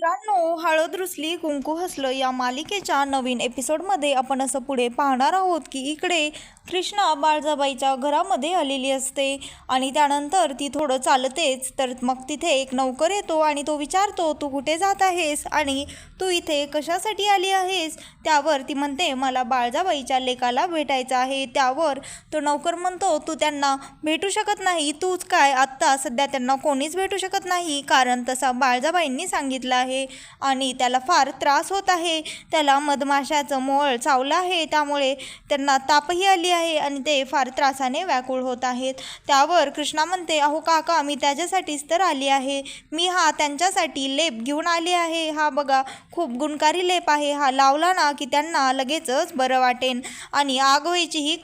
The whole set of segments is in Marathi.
मित्रांनो हळद रुसली कुंकू हसलं या मालिकेच्या नवीन एपिसोडमध्ये आपण असं पुढे पाहणार आहोत की इकडे कृष्णा बाळजाबाईच्या घरामध्ये आलेली असते आणि त्यानंतर ती थोडं चालतेच तर मग तिथे एक नौकर येतो आणि तो विचारतो तू कुठे जात आहेस? आणि तू इथे कशासाठी आली आहेस? त्यावर ती म्हणते मला बाळजाबाईच्या लेकाला भेटायचं आहे. त्यावर तो नौकर म्हणतो तू त्यांना भेटू शकत नाही. तूच काय आत्ता सध्या त्यांना कोणीच भेटू शकत नाही? कारण तसा बाळजाबाईंनी सांगितलं आहे आणि त्याला फार त्रास होत आहे. त्याला मधमाशाचं मोळ चावलं आहे. त्यामुळे त्यांना तापही आली आहे आणि ते फार त्रासाने व्याकुळ होत आहेत. त्यावर कृष्णा म्हणते अहो काका मी त्याच्यासाठीच तर आली आहे. मी हा त्यांच्यासाठी लेप घेऊन आली आहे. हा बघा खूप गुणकारी लेप आहे. हा लावला ना की त्यांना लगेचच बरं वाटेन आणि आग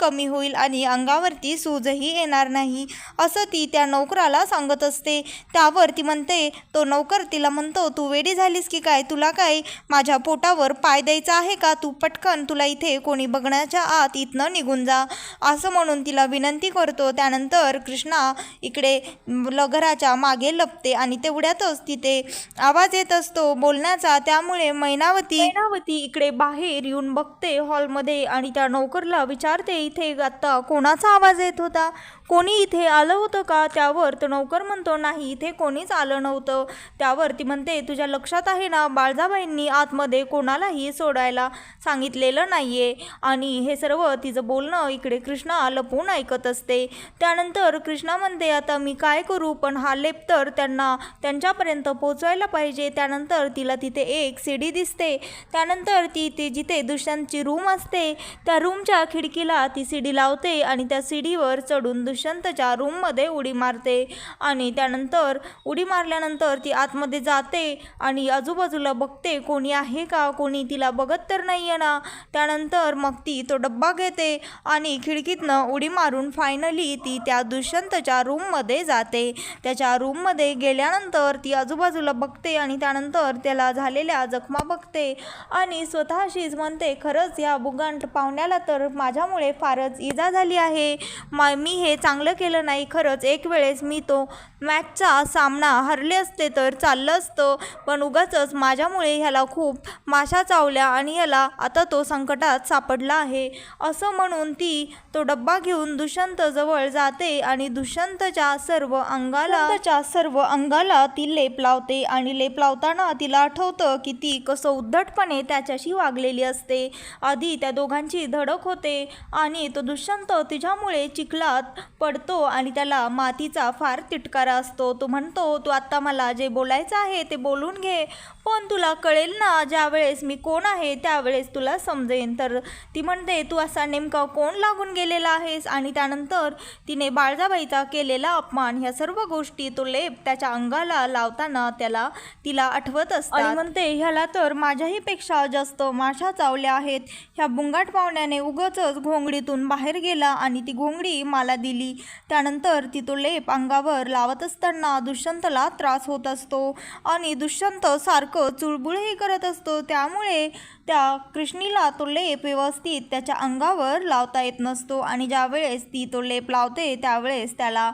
कमी होईल आणि अंगावरती सूजही येणार नाही असं ती त्या नोकराला सांगत असते. त्यावर ती म्हणते तो नोकर तिला म्हणतो तू वेडी झालीस की काय? तुला काय माझ्या पोटावर पाय द्यायचा आहे का? तू पटकन तुला इथे कोणी बघण्याच्या आत इथनं निघून जा. असं म्हणून तिला विनंती करतो. त्यानंतर कृष्णा इकडे ल- घराच्या मागे लपते आणि तेवढ्यातच तिथे आवाज येत असतो. बोलण्याचा त्यामुळे मैनावती मैनावती इकडे बाहेर येऊन बघते हॉलमध्ये आणि त्या नोकरला विचारते इथे आता कोणाचा आवाज येत होता? कोणी इथे आलं होतं का? त्यावर तो नौकर म्हणतो नाही इथे कोणीच आलं नव्हतं. त्यावर ती म्हणते तुझ्या लक्षात आहे ना बाळजाबाईंनी आतमध्ये कोणालाही सोडायला सांगितलेलं नाही आहे आणि हे सर्व तिचं बोलणं इकडे कृष्णा लपून ऐकत असते. त्यानंतर कृष्णा म्हणते आता मी काय करू? पण हा लेप तर त्यांना त्यांच्यापर्यंत पोचवायला पाहिजे. त्यानंतर तिला तिथे एक सीडी दिसते. त्यानंतर ती ती जिथे दुष्यांची रूम असते त्या रूमच्या खिडकीला ती सीडी लावते आणि त्या सीडीवर चढून दुष्यंतच्या रूममध्ये उडी मारते आणि त्यानंतर उडी मारल्यानंतर ती आतमध्ये जाते आणि आजूबाजूला बघते कोणी आहे का कोणी तिला बघत तर नाही आहे ना. त्यानंतर मग ती तो डब्बा घेते आणि खिडकीतनं उडी मारून फायनली ती त्या दुष्यंतच्या रूममध्ये जाते. त्याच्या रूममध्ये गेल्यानंतर ती आजूबाजूला बघते आणि त्यानंतर त्याला झालेल्या जखमा बघते आणि स्वतःशीच म्हणते खरंच या बुगंट पाहुण्याला तर माझ्यामुळे फारच इजा झाली आहे. मा मी हे चांगलं केलं नाही खरंच एक वेळेस मी तो मॅचचा सामना हरले असते तर चाललं असतं. पण उगाचच माझ्यामुळे ह्याला खूप माशा चावल्या आणि ह्याला आता तो संकटात सापडला आहे. असं म्हणून ती तो डब्बा घेऊन दुष्यंतजवळ जाते आणि दुष्यंतच्या सर्व अंगाला त्याच्या सर्व अंगाला ती लेप लावते आणि लेप लावताना तिला आठवतं की ती कसं उद्धटपणे त्याच्याशी वागलेली असते. आधी त्या दोघांची धडक होते आणि तो दुष्यंत तिच्यामुळे चिखलात पडतो आणि त्याला मातीचा फार तिटकारा असतो. तो म्हणतो तू आत्ता मला जे बोलायचं आहे ते बोलून घे. पण तुला कळेल ना ज्यावेळेस मी कोण आहे त्यावेळेस तुला समजेन. तर ती म्हणते तू असा नेमका कोण लागून गेलेला आहेस? आणि त्यानंतर तिने बाळजाबाईचा केलेला अपमान ह्या सर्व गोष्टी तो लेप त्याच्या अंगाला लावताना त्याला तिला आठवत असते म्हणते ह्याला तर माझ्याही पेक्षा जास्त माशा चावल्या आहेत. ह्या बुंगाट पाहुण्याने उगच घोंगडीतून बाहेर गेला आणि ती घोंगडी मला दिली त्यानंतर ती तो लेप अंगावर लावत असताना दुष्यंतला त्रास होत असतो आणि दुष्यंत सारखं चुळबुळही करत असतो. त्यामुळे त्या कृष्णीला तो लेप व्यवस्थित त्याच्या अंगावर लावता येत नसतो आणि ज्यावेळेस ती तो लेप लावते त्यावेळेस त्याला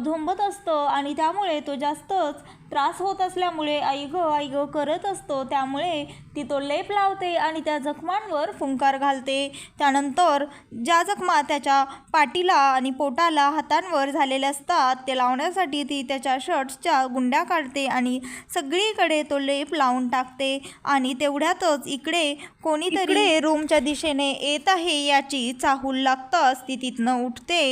धोंबत असतं आणि त्यामुळे तो जास्तच त्रास होत असल्यामुळे आई गं आई गं करत असतो. त्यामुळे ती तो लेप लावते आणि त्या जखमांवर फुंकार घालते. त्यानंतर ज्या जखमा त्याच्या पाठीला आणि पोटाला हातांवर झालेल्या असतात ते लावण्यासाठी ती त्याच्या शर्ट्सच्या गुंड्या काढते आणि सगळीकडे तो लेप लावून टाकते. आणि तेवढ्यातच इकडे कोणीतरी रूमच्या दिशेने येत आहे याची चाहूल लागताच ती तिथनं उठते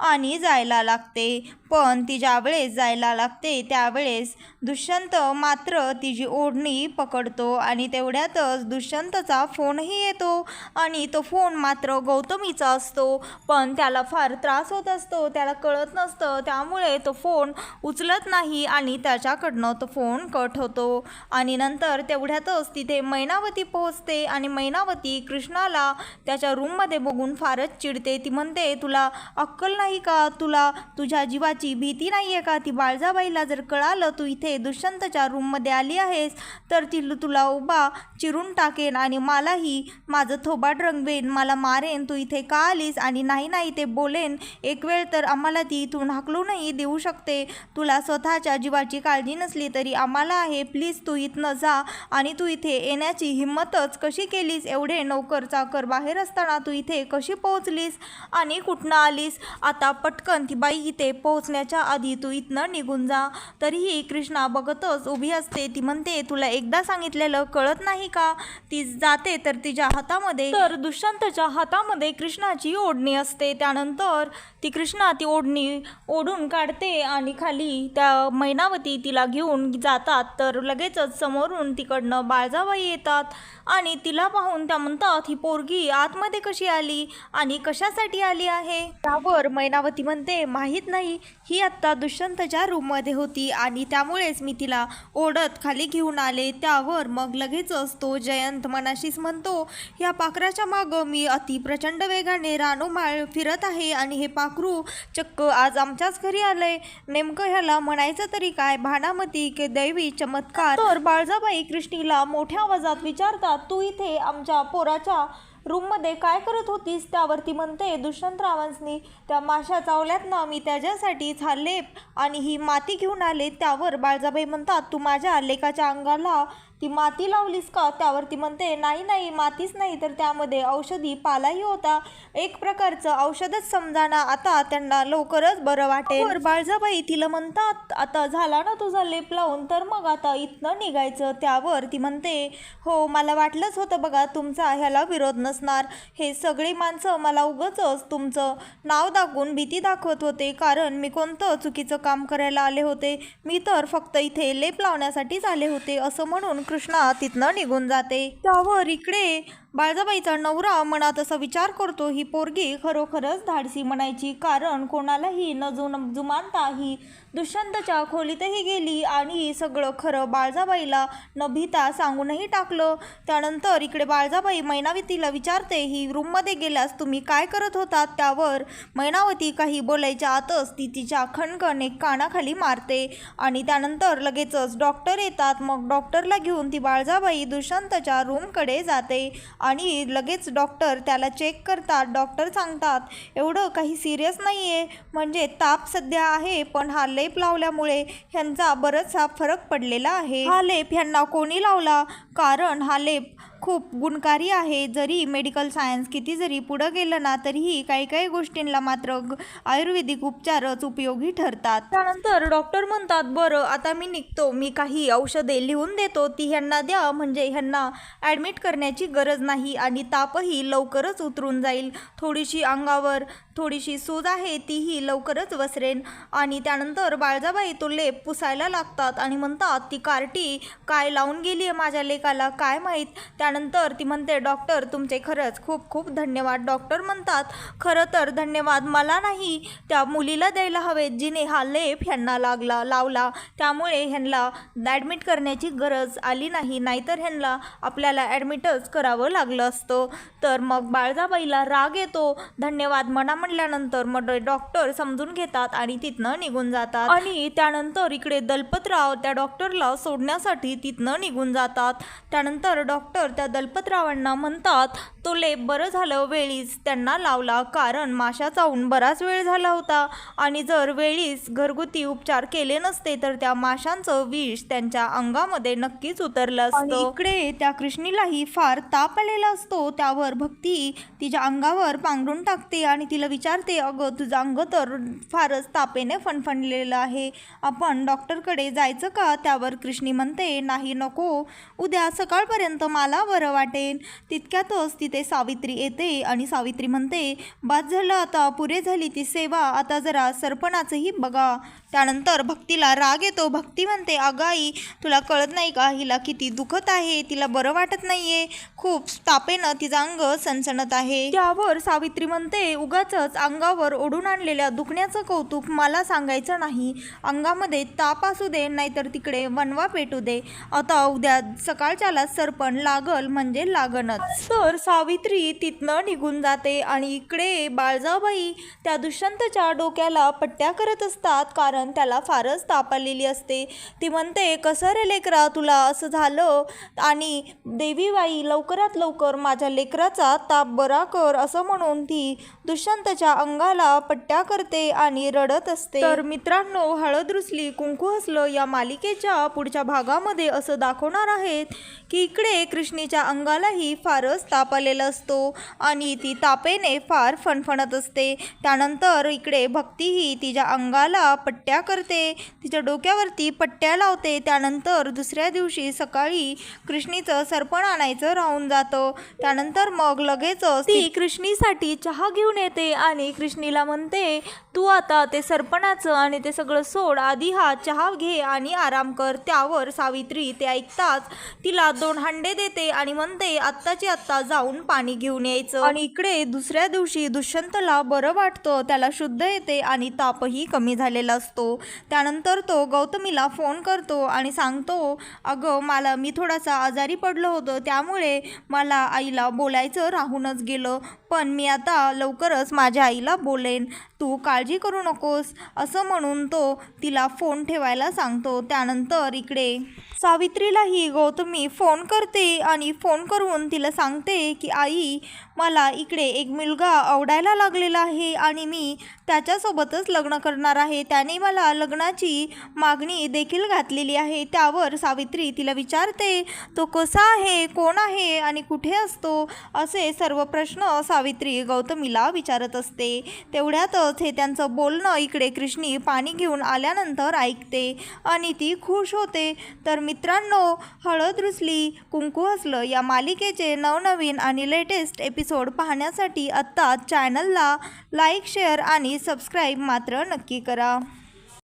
आणि जायला लागते. पण ती ज्यावेळेस जायला लागते त्यावेळेस दुष्यंत मात्र तिची ओढणी पकडतो आणि तेवढ्यातच दुष्यंतचा फोनही येतो आणि तो फोन मात्र गौतमीचा असतो. पण त्याला फार त्रास होत असतो त्याला कळत नसतं त्यामुळे तो फोन उचलत नाही आणि त्याच्याकडनं तो फोन कट होतो. आणि नंतर तेवढ्यातच तिथे मैनावती पोहोचते आणि मैनावती कृष्णाला त्याच्या रूममध्ये बघून फारच चिडते. ती म्हणते तुला अक्कल नाही का? तुला तुझ्या जीवाची जीवाची भीती नाही आहे का? ती बाळजाबाईला जर कळालं तू इथे दुष्यंतच्या रूममध्ये आली आहेस तर ती तुला उभा चिरून टाकेन आणि मलाही माझं थोबाट रंगवेन मला मारेन. तू इथे का आलीस आणि नाही नाही ते बोलेन. एक वेळ तर आम्हाला ती इथून हाकलूनही देऊ शकते. तुला स्वतःच्या जीवाची काळजी नसली तरी आम्हाला आहे. प्लीज तू इथनं जा आणि तू इथे येण्याची हिंमतच कशी केलीस? एवढे नोकर चाकर बाहेर असताना तू इथे कशी पोहोचलीस? आणि कुठनं आलीस? आता पटकन ती बाई इथे पोहोच वाचण्याच्या आधी तू इथनं निघून जा. तरीही कृष्णा बघतच उभी असते. ती म्हणते तुला एकदा सांगितलेलं कळत नाही का? ती जाते तर तिच्या हातामध्ये तर दुष्यंतच्या हातामध्ये कृष्णाची ओढणी असते. त्यानंतर ती कृष्णा ती ओढणी ओढून काढते आणि खाली त्या मैनावती तिला घेऊन जातात. तर लगेचच समोरून तिकडनं बाळजाबाई येतात आणि तिला पाहून त्या म्हणतात ही पोरगी आतमध्ये कशी आली आणि कशासाठी आली आहे त्यावर मैनावती म्हणते माहीत नाही. ही आत्ता दुष्यंतच्या रूममध्ये होती आणि त्यामुळेच मी तिला ओढत खाली घेऊन आले. त्यावर मग लगेचच तो जयंत मनाशीच म्हणतो या पाखराच्या मागं मी अति प्रचंड वेगाने रानोमाळ फिरत आहे आणि हे पाखरू चक्क आज आमच्याच घरी आलंय. नेमकं ह्याला म्हणायचं तरी काय? भानामती के दैवी चमत्कार. तर बाळजाबाई कृष्णीला मोठ्या आवाजात विचारतात तू इथे आमच्या पोराच्या रूममध्ये काय करत होतीस त्यावरती म्हणते दुष्यंतरावांसनी त्या माशा चावल्यात ना मी त्याच्यासाठी हा लेप आणि ही माती घेऊन आले. त्यावर बाळजाबाई म्हणतात तू माझ्या लेकाच्या अंगाला ती माती लावलीस का? त्यावर ती म्हणते नाही नाही मातीच नाही. तर त्यामध्ये औषधी पालाही होता. एक प्रकारचं औषधच समजाना आता त्यांना लवकरच बरं वाटेल. बाळजाबाई तिला म्हणतात आता झाला ना तुझा लेप लावून तर मग आता इथनं निघायचं. त्यावर ती म्हणते हो मला वाटलंच होतं बघा तुमचा ह्याला विरोध नसणार. हे सगळी माणसं मला उगच तुमचं नाव दाखवून भीती दाखवत होते. कारण मी कोणतं चुकीचं काम करायला आले होते? मी तर फक्त इथे लेप लावण्यासाठीच आले होते. असं म्हणून कृष्णा तिथनं निघून जाते. त्यावर इकडे बाळजाबाईचा नवरा मनात असा विचार करतो ही पोरगी खरोखरच धाडसी म्हणायची. कारण कोणालाही न जुन जुमानता ही दुष्यंतच्या खोलीतही गेली आणि सगळं खरं बाळजाबाईला न भीता सांगूनही टाकलं. त्यानंतर इकडे बाळजाबाई मैनावतीला विचारते ही रूममध्ये गेल्यास तुम्ही काय करत होतात? त्यावर मैनावती काही बोलायच्या आतच ती तिच्या खणखण एक कानाखाली मारते आणि त्यानंतर लगेचच डॉक्टर येतात. मग डॉक्टरला घेऊन ती बाळजाबाई दुष्यंतच्या रूमकडे जाते आणि लगेच डॉक्टर त्याला चेक करतात. डॉक्टर सांगतात एवढं काही सिरियस नाही आहे म्हणजे ताप सध्या आहे पण हा लय लेप लावल्यामुळे ह्यांचा बराचसा फरक पडलेला आहे. हा लेप ह्यांना कोणी लावला? कारण हा लेप खूप गुणकारी आहे. जरी मेडिकल सायन्स किती जरी पुढं गेलं ना तरीही काही काही गोष्टींना मात्र आयुर्वेदिक उपचारच उपयोगी ठरतात. त्यानंतर डॉक्टर म्हणतात बरं आता मी निघतो. मी काही औषधे लिहून देतो. ती ह्यांना द्या. म्हणजे ह्यांना ॲडमिट करण्याची गरज नाही आणि तापही लवकरच उतरून जाईल. थोडीशी अंगावर थोडीशी सूज आहे तीही लवकरच वसरेन. आणि त्यानंतर बाळजाबाई तो लेप पुसायला लागतात आणि म्हणतात ती कार्टी काय लावून गेली आहे माझ्या लेकाला? काय माहीत? त्या त्यानंतर ती म्हणते डॉक्टर तुमचे खरंच खूप खूप धन्यवाद. डॉक्टर म्हणतात खरं तर धन्यवाद मला नाही त्या मुलीला द्यायला हवेत जिने हा लेप ह्यांना लागला लावला. त्यामुळे ह्यांना ॲडमिट करण्याची गरज आली नाही नाहीतर ह्यांना आपल्याला ॲडमिटच करावं लागलं असतं. तर मग बाळजाबाईला राग येतो. धन्यवाद म्हणा म्हटल्यानंतर मग डॉक्टर समजून घेतात आणि तिथनं निघून जातात. आणि त्यानंतर इकडे दलपतराव त्या डॉक्टरला सोडण्यासाठी तिथनं निघून जातात. त्यानंतर डॉक्टर त्या दलपतरावांना म्हणतात तो लेप बरं झालं वेळीच त्यांना लावला कारण माशा चावून बराच वेळ झाला होता. आणि जर वेळीच घरगुती उपचार केले नसते तर त्या माशांचं विष त्यांच्या अंगामध्ये नक्कीच उतरलं असतं. इकडे त्या कृष्णीलाही फार ताप आलेला असतो. त्यावर भक्ती तिच्या अंगावर पांघरून टाकते आणि तिला विचारते अगं तुझं अंग तर फारच तापेने फणफणलेलं आहे. आपण डॉक्टरकडे जायचं का? त्यावर कृष्णी म्हणते नाही नको. उद्या सकाळपर्यंत मला बरं वाटेल तितक्यातच तिथे सावित्री येते आणि सावित्री म्हणते बाद झालं आता पुरे झाली ती सेवा आता जरा सरपणाचंही बघा. त्यानंतर भक्तीला राग येतो. भक्ती म्हणते अगाई तुला कळत नाही का? हिला किती दुखत आहे. तिला बरं वाटत नाही आहे खूप तापेनं तिचं अंग सणसणत आहे. त्यावर सावित्री म्हणते उगाच अंगावर ओढून आणलेल्या दुखण्याचं कौतुक मला सांगायचं नाही. अंगामध्ये ताप असू दे नाहीतर तिकडे वनवा पेटू दे. आता उद्या सकाळच्याला सरपण लागल म्हणजे लागणच. तर सावित्री तिथनं निघून जाते आणि इकडे बाळजाबाई त्या दुष्यंतच्या डोक्याला पट्ट्या करत असतात कारण त्याला फारच ताप आलेली असते. ती म्हणते कसं रे लेकरा तुला असं झालं? आणि देवीबाई लवकरात लवकर माझ्या लेकराचा ताप बरा कर असं म्हणून ती दुष्यंतच्या अंगाला पट्ट्या करते आणि रडत असते. तर मित्रांनो हळद रुसली कुंकू हसलं या मालिकेच्या पुढच्या भागामध्ये असं दाखवणार आहेत की इकडे कृष्णीच्या अंगालाही फारच ताप आलेला असतो आणि ती तापेने फार फणफणत असते. त्यानंतर इकडे भक्तीही तिच्या अंगाला पट्ट्या करते. तिच्या डोक्यावरती पट्ट्या लावते. त्यानंतर दुसऱ्या दिवशी सकाळी कृष्णीचं सरपण आणायचं राहून जातं. त्यानंतर मग लगेचच ती कृष्णीसाठी चहा घेऊन येते आणि कृष्णीला म्हणते तू आता ते सरपणाचं आणि ते सगळं सोड. आधी हा चहा घे आणि आराम कर. त्यावर सावित्री ते ऐकताच तिला दोन हंडे देते आणि म्हणते आत्ताची आत्ता जाऊन पाणी घेऊन यायचं. आणि इकडे दुसऱ्या दिवशी दुष्यंतला बरं वाटतं त्याला शुद्ध येते आणि तापही कमी झालेला असतो. त्यानंतर तो गौतमीला फोन करतो आणि सांगतो अगं मला मी थोडासा आजारी पडलो होतो त्यामुळे मला आईला बोलायचं राहूनच गेलं. पण मी आता लवकरच माझ्या आईला बोलेन. तू काळजी करू नकोस असं म्हणून तो तिला फोन ठेवायला सांगतो. त्यानंतर इकडे सावित्रीलाही गौतमी फोन करते आणि फोन करून तिला सांगते की आई मला इकडे एक मुलगा आवडायला लागलेला आहे आणि मी त्याच्यासोबतच लग्न करणार आहे. त्याने मला लग्नाची मागणी देखील घातलेली आहे. त्यावर सावित्री तिला विचारते तो कसा आहे? कोण आहे? आणि कुठे असतो? असे सर्व प्रश्न सावित्री गौतमीला विचारत असते. तेवढ्यातच हे त्यांचं बोलणं इकडे कृष्णी पाणी घेऊन आल्यानंतर ऐकते आणि ती खुश होते. तर मित्रांनो हळद रुसली कुंकू हसलं या मालिकेचे नवनवीन आणि लेटेस्ट एपिसोड पाहण्यासाठी आत्ता चॅनलला लाईक शेअर आणि सबस्क्राईब मात्र नक्की करा.